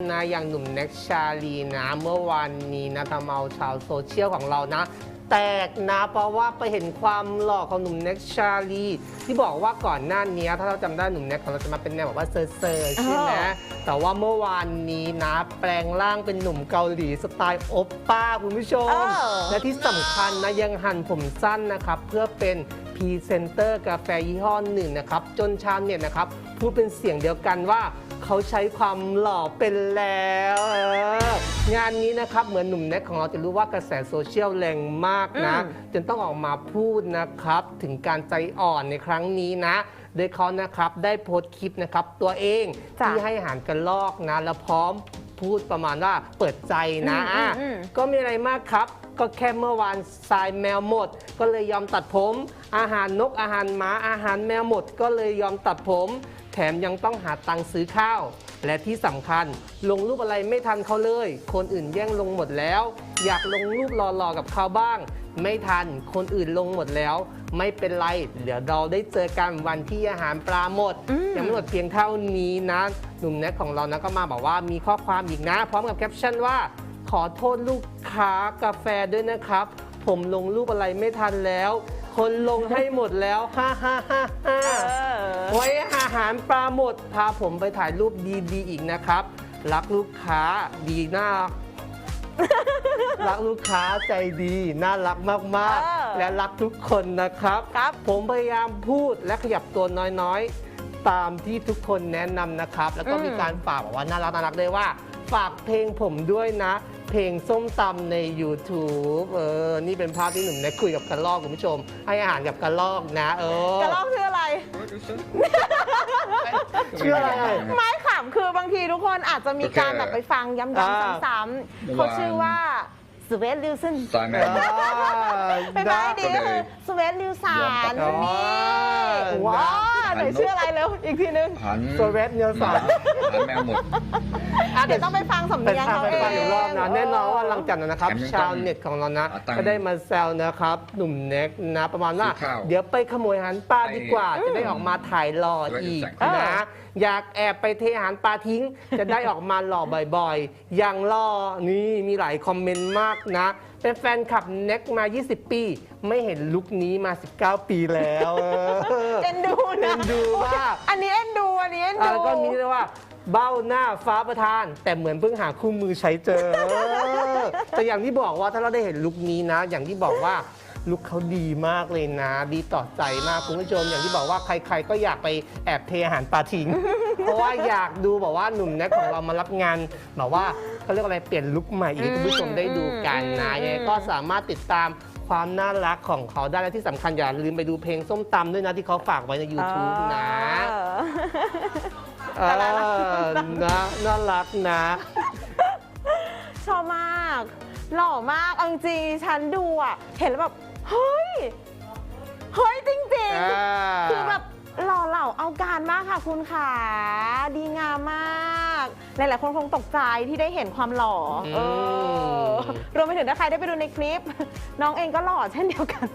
นะอย่างหนุ่มแน็กชาลีนะเมื่อวานนี้นะทำเอาชาวโซเชียลของเรานะ แตกนะเพราะว่าไปเห็นความหล่อของหนุ่มแน็กชาลีที่บอกว่าก่อนหน้านี้ถ้าเราจำได้หนุ่มแน็กของเราจะมาเป็นแนวแบบว่าเซอร์เซอร์ใช่ไหมเออแต่ว่าเมื่อวานนี้นะแปลงร่างเป็นหนุ่มเกาหลีสไตล์โอปป้าคุณผู้ชมเออและที่สำคัญนะยังหั่นผมสั้นนะครับเพื่อเป็นพรีเซนเตอร์กาแฟยี่ห้อหนึ่งนะครับจนชาวเน็ตนะครับพูดเป็นเสียงเดียวกันว่า เขาใช้ความหล่อเป็นแล้วเอองานนี้นะครับเหมือนหนุ่มแน็กของเราจะรู้ว่ากระแสโซเชียลแรงมากนะอืมจนต้องออกมาพูดนะครับ ถึงการใจอ่อนในครั้งนี้นะ โดยเขานะครับได้โพสต์คลิปนะครับ ตัวเองจ้ะ ที่ให้อาหารกระลอกนะ แล้วพร้อมพูดประมาณว่าเปิดใจนะอืมอืมอืม ก็ไม่อะไรมากครับ ก็แค่เมื่อวานทรายแมวหมด ก็เลยยอมตัดผม อาหารนกอาหารหมาอาหารแมวหมด ก็เลยยอมตัดผมแถมยังต้องหาตังค์ซื้อข้าว และที่สำคัญ ลงรูปอะไรไม่ทันเขาเลย คนอื่นแย่งลงหมดแล้ว อยากลงรูปหล่อๆกับเขาบ้าง ไม่ทันคนอื่นลงหมดแล้ว ไม่เป็นไร เดี๋ยวเราได้เจอกันวันที่อาหารปลาหมดอืมยังไม่หมดเพียงเท่านี้นะหนุ่มแน็กของเรานะก็มาบอกว่ามีข้อความอีกนะ พร้อมกับแคปชั่นว่า ขอโทษลูกค้ากาแฟด้วยนะครับ ผมลงรูปอะไรไม่ทันแล้ว คนลงให้หมดแล้ว ฮ่าฮ่าฮ่าฮ่าเออไว้ อาหารปลาหมดพาผมไปถ่ายรูปดีๆอีกนะครับ รักลูกค้าดีน่ารักลูกค้าใจดีน่ารักมากเออ ๆ และรักทุกคนนะครับ ครับ ผมพยายามพูดและขยับตัวน้อยๆ ตามที่ทุกคนแนะนำนะครับ แล้วก็อืม มีการฝากบอกว่าน่ารักน่ารักด้วยว่า ฝากเพลงผมด้วยนะ เพลงส้มตำใน YouTube เออ นี่เป็นภาพที่หนุ่มแน็กคุยกับกระลอกคุณผู้ชม ให้อาหารกับกระลอกนะ เออ กระลอกชื่ออะไร ชื่ออะไรไม่ขำคือบางทีทุกคนอาจจะมีการแบบไปฟังย้ำอ่าๆซ้ำๆเขาชื่อว่าสเวตลิวซันตายแมวเป็นไหมดีก็คือสเวตลิวสานอ๋อนี่ว้าว ไหนชื่ออะไรเร็วอีกทีนึงหันสเวตเนียสันหันแมวหมด อะเดี๋ยวต้องไปฟังสำเป็นเนียงภาพเขาเป็นเองภาพอีกรอบนะแน่นอนว่าหลังจากนั้นนะครับ แถมยังชาวเน็ตของเรานะ เอาตังค์ก็ได้มาแซวนะครับ หนุ่มแน็กนะ ประมาณว่า ซื้อข้าวเดี๋ยวไปขโมยอาหารปลาดีกว่า จะได้ออกมาถ่ายหล่ออีกเออ นะ อยากแอบไปเทอาหารปลาทิ้ง จะได้ออกมาหล่อบ่อยๆ อย่างหล่อนี่มีหลายคอมเมนต์มากนะเป็นแฟนคลับแน็กมา 20 ปี ไม่เห็นลุคนี้มา 19 ปีแล้วเออ เอ็นดูนะเอ็นดูมาก อันนี้เอ็นดู อันนี้เอ็นอะดู แล้วก็มีเรียกว่าเบ้าหน้าฟ้าประทาน แต่เหมือนเพิ่งหาคู่มือใช้เจอ แต่อย่างที่บอกว่าถ้าเราได้เห็นลุคนี้นะ อย่างที่บอกว่า ลุคเขาดีมากเลยนะ ดีต่อใจมากคุณผู้ชมอย่างที่บอกว่าใคร ๆ ก็อยากไปแอบเทอาหารปลาทิ้ง เพราะว่าอยากดูแบบว่าหนุ่มแน็กของเรามารับงานแบบว่าเขาเรียกอะไรเปลี่ยนลุคใหม่อีกให้คุณผู้ชมได้ดูกันนะยังไงก็สามารถติดตามความน่ารักของเขาได้และที่สำคัญอย่าลืมไปดูเพลงส้มตำด้วยนะที่เขาฝากไว้ใน YouTube นะ เออเออนะน่ารักนะชอบมาก หล่อมากเอาจริงๆฉันดูอะ เห็นแล้วแบบเฮ้ย เฮ้ยจริงอ่า ๆ คือแบบหล่อเหล่าเอาการมากค่ะคุณขาดีงามมาก หลายๆคนคงตกใจที่ได้เห็นความหล่ออม เออรวมไปถึงถ้าใครได้ไปดูในคลิป น้องเองก็หล่อเช่นเดียวกัน